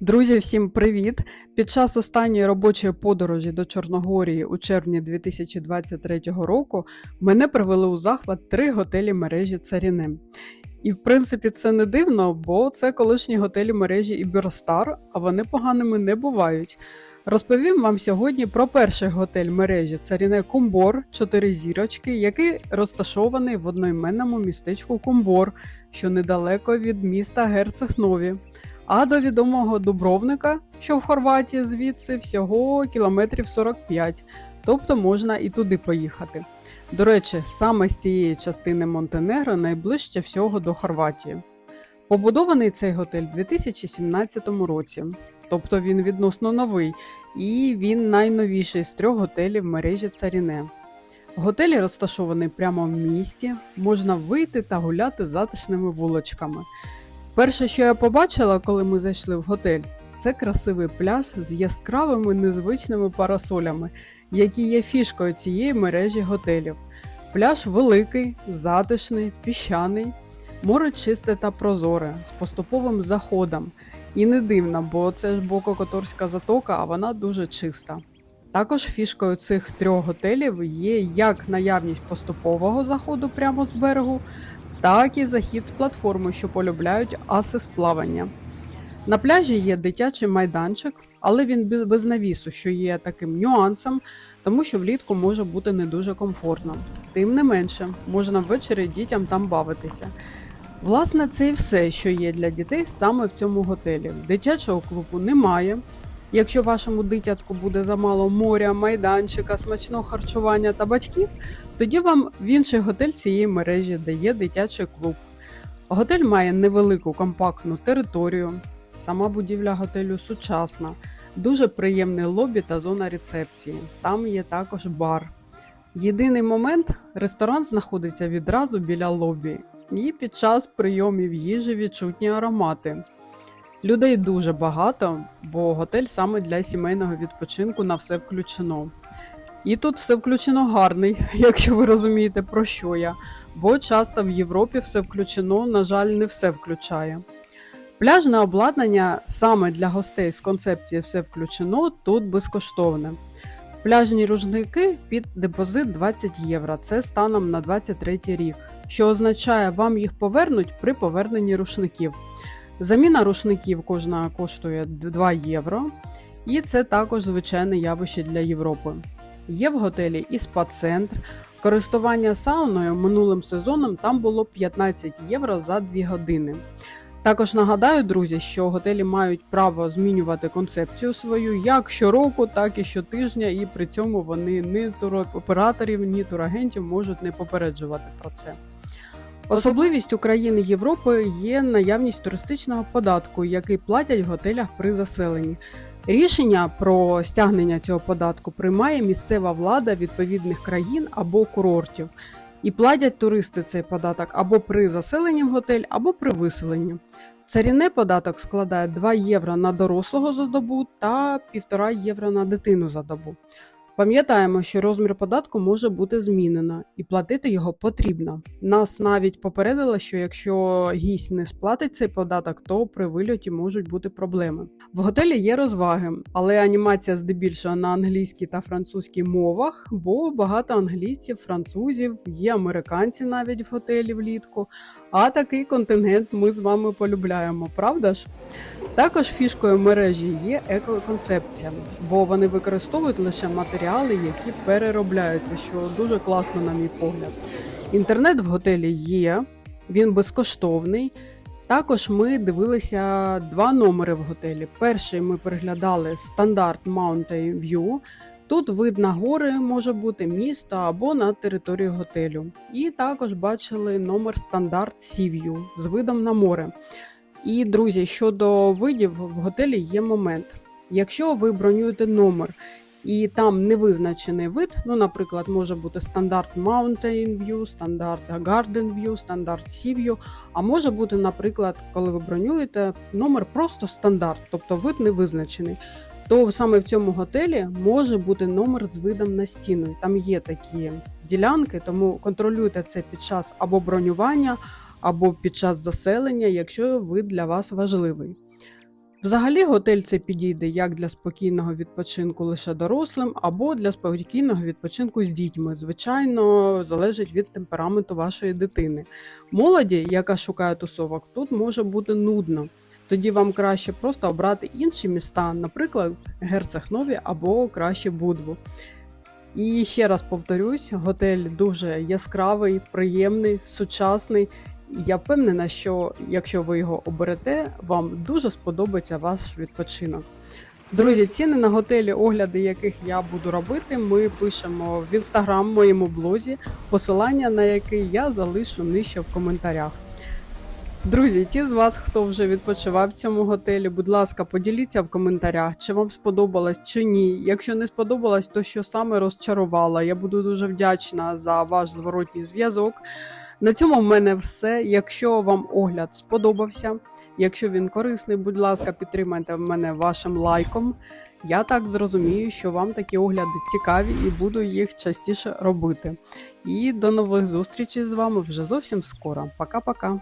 Друзі, всім привіт! Під час останньої робочої подорожі до Чорногорії у червні 2023 року мене привели у захват три готелі мережі Царіне. І в принципі це не дивно, бо це колишні готелі мережі Іберстар, а вони поганими не бувають. Розповім вам сьогодні про перший готель мережі Царіне Кумбор, 4 зірочки, який розташований в одноіменному містечку Кумбор, що недалеко від міста Герцег-Нові. А до відомого Дубровника, що в Хорватії звідси, всього кілометрів 45, тобто можна і туди поїхати. До речі, саме з цієї частини Монтенегро найближче всього до Хорватії. Побудований цей готель у 2017 році, тобто він відносно новий, і він найновіший з трьох готелів мережі Царіне. Готель розташований прямо в місті, можна вийти та гуляти затишними вуличками. Перше, що я побачила, коли ми зайшли в готель, це красивий пляж з яскравими незвичними парасолями, які є фішкою цієї мережі готелів. Пляж великий, затишний, піщаний, море чисте та прозоре, з поступовим заходом. І не дивно, бо це ж Бококоторська затока, а вона дуже чиста. Також фішкою цих трьох готелів є як наявність поступового заходу прямо з берегу, так і захід з платформи, що полюбляють аси з. На пляжі є дитячий майданчик, але він без навісу, що є таким нюансом, тому що влітку може бути не дуже комфортно. Тим не менше, можна ввечері дітям там бавитися. Власне, це і все, що є для дітей саме в цьому готелі. Дитячого клубу немає. Якщо вашому дитятку буде замало моря, майданчика, смачного харчування та батьків, тоді вам в інший готель цієї мережі дає дитячий клуб. Готель має невелику компактну територію. Сама будівля готелю сучасна, дуже приємний лобі та зона рецепції. Там є також бар. Єдиний момент ресторан знаходиться відразу біля лобі, і під час прийомів їжі відчутні аромати. Людей дуже багато, бо готель саме для сімейного відпочинку на все включено. І тут все включено гарний, якщо ви розумієте, про що я, бо часто в Європі все включено, на жаль, не все включає. Пляжне обладнання саме для гостей з концепції все включено тут безкоштовне. Пляжні рушники під депозит 20 євро, це станом на 23 рік, що означає, вам їх повернуть при поверненні рушників. Заміна рушників кожна коштує 2 євро, і це також звичайне явище для Європи. Є в готелі і спа-центр. Користування сауною минулим сезоном там було 15 євро за 2 години. Також нагадаю, друзі, що готелі мають право змінювати концепцію свою як щороку, так і щотижня, і при цьому вони ні туроператорів, ні турагентів можуть не попереджувати про це. Особливість України Європи є наявність туристичного податку, який платять в готелях при заселенні. Рішення про стягнення цього податку приймає місцева влада відповідних країн або курортів. І платять туристи цей податок або при заселенні в готель, або при виселенні. Царіне податок складає 2 євро на дорослого за добу та 1,5 євро на дитину за добу. Пам'ятаємо, що розмір податку може бути змінено і платити його потрібно. Нас навіть попередили, що якщо гість не сплатить цей податок, то при вильоті можуть бути проблеми. В готелі є розваги, але анімація здебільшого на англійській та французькій мовах, бо багато англійців, французів, є американці навіть в готелі влітку. А такий контингент ми з вами полюбляємо, правда ж? Також фішкою мережі є екоконцепція, бо вони використовують лише матеріали, які переробляються, що дуже класно, на мій погляд. Інтернет в готелі є, він безкоштовний. Також ми дивилися два номери в готелі. Перший ми переглядали стандарт Mountain View. Тут вид на гори може бути місто або на територію готелю. І також бачили номер стандарт Sea View з видом на море. І, друзі, щодо видів, в готелі є момент. Якщо ви бронюєте номер і там не визначений вид, ну, наприклад, може бути стандарт Mountain View, стандарт Garden View, стандарт Sea View, а може бути, наприклад, коли ви бронюєте номер просто стандарт, тобто вид не визначений. То саме в цьому готелі може бути номер з видом на стіну. Там є такі ділянки, тому контролюйте це під час або бронювання або під час заселення, якщо вид для вас важливий. Взагалі, готель це підійде як для спокійного відпочинку лише дорослим, або для спокійного відпочинку з дітьми. Звичайно, залежить від темпераменту вашої дитини. Молоді, яка шукає тусовок, тут може бути нудно. Тоді вам краще просто обрати інші міста, наприклад, Герцег-Нові або краще Будву. І ще раз повторюсь, готель дуже яскравий, приємний, сучасний. Я впевнена, що якщо ви його оберете, вам дуже сподобається ваш відпочинок. Друзі, ціни на готелі, огляди яких я буду робити, ми пишемо в інстаграм моєму блозі, посилання на який я залишу нижче в коментарях. Друзі, ті з вас, хто вже відпочивав в цьому готелі, будь ласка, поділіться в коментарях, чи вам сподобалось чи ні. Якщо не сподобалось, то що саме розчарувало. Я буду дуже вдячна за ваш зворотній зв'язок. На цьому в мене все. Якщо вам огляд сподобався, якщо він корисний, будь ласка, підтримайте мене вашим лайком. Я так зрозумію, що вам такі огляди цікаві і буду їх частіше робити. І до нових зустрічей з вами вже зовсім скоро. Пока-пока.